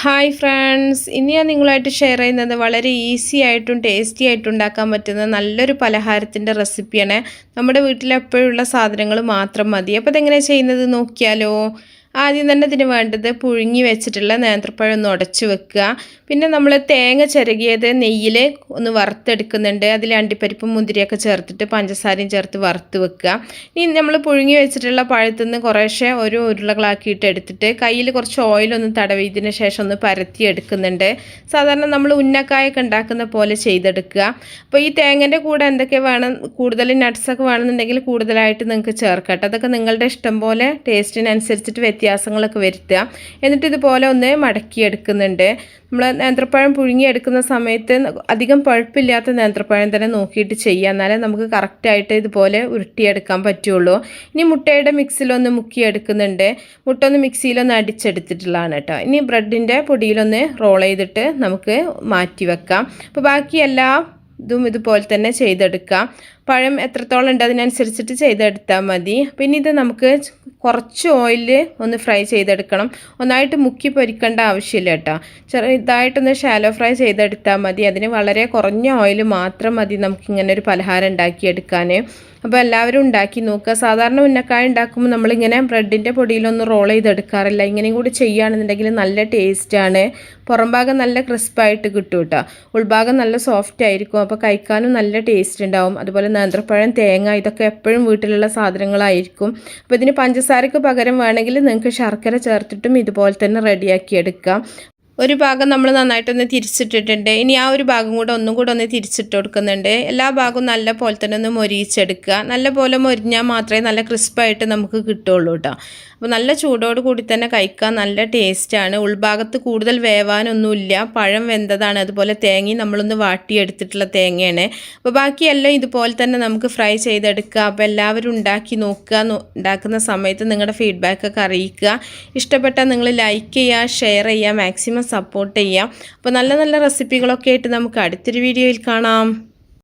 Hi friends ഇന്ന് ഞാൻ നിങ്ങളായിട്ട് ഷെയർ ചെയ്യുന്നത് വളരെ ഈസി ആയിട്ടും ടേസ്റ്റി ആയിട്ടും ഉണ്ടാക്കാൻ പറ്റുന്ന നല്ലൊരു പലഹാരത്തിന്റെ റെസിപ്പിയാണ് നമ്മുടെ വീട്ടിൽ എപ്പോഴുള്ള സാധനങ്ങൾ മാത്രം മതി. അപ്പോൾ ഇതെങ്ങനെ ചെയ്യുന്നത്? നോക്കിയാലോ. ആദ്യം തന്നെ ഇതിന് വേണ്ടത് പുഴുങ്ങി വെച്ചിട്ടുള്ള നേന്ത്രപ്പഴം ഒന്ന് ഉടച്ചു വെക്കുക. പിന്നെ നമ്മൾ തേങ്ങ ചിരകിയത് നെയ്യിൽ ഒന്ന് വറുത്തെടുക്കുന്നുണ്ട്. അതിൽ അണ്ടിപ്പരിപ്പും മുന്തിരിയൊക്കെ ചേർത്തിട്ട് പഞ്ചസാരയും ചേർത്ത് വറുത്ത് വെക്കുക. ഇനി നമ്മൾ പുഴുങ്ങി വെച്ചിട്ടുള്ള പഴത്തു നിന്ന് കുറേശ്ശെ ഒരു ഉരുളകളാക്കിയിട്ട് എടുത്തിട്ട് കയ്യിൽ കുറച്ച് ഓയിലൊന്ന് തടവിയതിന് ശേഷം ഒന്ന് പരത്തി എടുക്കുന്നുണ്ട്. സാധാരണ നമ്മൾ ഉന്നക്കായൊക്കെ ഉണ്ടാക്കുന്ന പോലെ ചെയ്തെടുക്കുക. അപ്പോൾ ഈ തേങ്ങന്റെ കൂടെ എന്തൊക്കെ വേണം കൂടുതൽ നട്ട്സൊക്കെ വേണമെന്നുണ്ടെങ്കിൽ കൂടുതലായിട്ട് നിങ്ങൾക്ക് ചേർക്കട്ടെ അതൊക്കെ നിങ്ങളുടെ ഇഷ്ടം പോലെ ടേസ്റ്റിനനുസരിച്ചിട്ട് വ്യത്യാസങ്ങളൊക്കെ വരുത്തുക. എന്നിട്ട് ഇതുപോലെ ഒന്ന് മടക്കിയെടുക്കുന്നുണ്ട്. നമ്മൾ നേന്ത്രപ്പഴം പുഴുങ്ങിയെടുക്കുന്ന സമയത്ത് അധികം പഴുപ്പില്ലാത്ത നേന്ത്രപ്പഴം തന്നെ നോക്കിയിട്ട് ചെയ്യുക. എന്നാലേ നമുക്ക് കറക്റ്റായിട്ട് ഇതുപോലെ ഉരുട്ടിയെടുക്കാൻ പറ്റുള്ളൂ. ഇനി മുട്ടയുടെ മിക്സിലൊന്ന് മുക്കിയെടുക്കുന്നുണ്ട്. മുട്ട ഒന്ന് മിക്സിയിലൊന്ന് അടിച്ചെടുത്തിട്ടുള്ളതാണ് കേട്ടോ. ഇനി ബ്രെഡിന്റെ പൊടിയിലൊന്ന് റോൾ ചെയ്തിട്ട് നമുക്ക് മാറ്റി വെക്കാം. അപ്പോൾ ബാക്കി എല്ലാ ഇതും ഇതുപോലെ തന്നെ ചെയ്തെടുക്കാം. പഴം എത്രത്തോളം ഉണ്ട് അതിനനുസരിച്ചിട്ട് ചെയ്തെടുത്താൽ മതി. പിന്നെ ഇത് നമുക്ക് കുറച്ച് ഓയിൽ ഒന്ന് ഫ്രൈ ചെയ്തെടുക്കണം. ഒന്നായിട്ട് മുക്കി പൊരിക്കേണ്ട ആവശ്യമില്ല കേട്ടോ. ചെറുതായിട്ടൊന്ന് ഷാലോ ഫ്രൈ ചെയ്തെടുത്താൽ മതി. അതിന് വളരെ കുറഞ്ഞ ഓയിൽ മാത്രം മതി. നമുക്കിങ്ങനെ ഒരു പലഹാരം ഉണ്ടാക്കിയെടുക്കാൻ അപ്പോൾ എല്ലാവരും ഉണ്ടാക്കി നോക്കുക. സാധാരണ ഉന്നക്കായ ഉണ്ടാക്കുമ്പോൾ നമ്മളിങ്ങനെ ബ്രെഡിന്റെ പൊടിയിലൊന്നും റോൾ ചെയ്തെടുക്കാറില്ല. ഇങ്ങനെയും കൂടി ചെയ്യുകയാണെന്നുണ്ടെങ്കിൽ നല്ല ടേസ്റ്റാണ് പുറം ഭാഗം നല്ല ക്രിസ്പായിട്ട് കിട്ടും കേട്ടോ. ഉൾഭാഗം നല്ല സോഫ്റ്റ് ആയിരിക്കും. അപ്പോൾ കഴിക്കാനും നല്ല ടേസ്റ്റ് ഉണ്ടാവും. അതുപോലെ നേന്ത്രപ്പഴം തേങ്ങ ഇതൊക്കെ എപ്പോഴും വീട്ടിലുള്ള സാധനങ്ങളായിരിക്കും. അപ്പോൾ ഇതിന് പഞ്ചസാരയ്ക്ക് പകരം വേണമെങ്കിൽ നിങ്ങൾക്ക് ശർക്കര ചേർത്തിട്ടും ഇതുപോലെ തന്നെ റെഡിയാക്കി എടുക്കാം. ഒരു ഭാഗം നമ്മൾ നന്നായിട്ടൊന്ന് തിരിച്ചിട്ടിട്ടുണ്ട്. ഇനി ആ ഒരു ഭാഗം കൂടെ ഒന്നും കൂടെ ഒന്ന് തിരിച്ചിട്ട് കൊടുക്കുന്നുണ്ട്. എല്ലാ ഭാഗവും നല്ല പോലെ തന്നെ ഒന്ന് മൊരിയിച്ചെടുക്കുക. നല്ല പോലെ മൊരിഞ്ഞാൽ മാത്രമേ നല്ല ക്രിസ്പായിട്ട് നമുക്ക് കിട്ടുള്ളൂ കേട്ടോ. അപ്പോൾ നല്ല ചൂടോട് കൂടി തന്നെ കഴിക്കാൻ നല്ല ടേസ്റ്റാണ് ഉൾഭാഗത്ത് കൂടുതൽ വേവാനൊന്നുമില്ല. പഴം വെന്തതാണ്. അതുപോലെ തേങ്ങയും നമ്മളൊന്ന് വാട്ടിയെടുത്തിട്ടുള്ള തേങ്ങയാണ്. അപ്പോൾ ബാക്കിയെല്ലാം ഇതുപോലെ തന്നെ നമുക്ക് ഫ്രൈ ചെയ്തെടുക്കുക. അപ്പോൾ എല്ലാവരും ഉണ്ടാക്കി നോക്കുക. ഉണ്ടാക്കുന്ന സമയത്ത് നിങ്ങളുടെ ഫീഡ്ബാക്കൊക്കെ അറിയിക്കുക. ഇഷ്ടപ്പെട്ടാൽ നിങ്ങൾ ലൈക്ക് ചെയ്യുക ഷെയർ ചെയ്യുക. മാക്സിമം സപ്പോർട്ട് ചെയ്യാം. അപ്പോൾ നല്ല നല്ല റെസിപ്പികളൊക്കെ ആയിട്ട് നമുക്ക് അടുത്തൊരു വീഡിയോയിൽ കാണാം.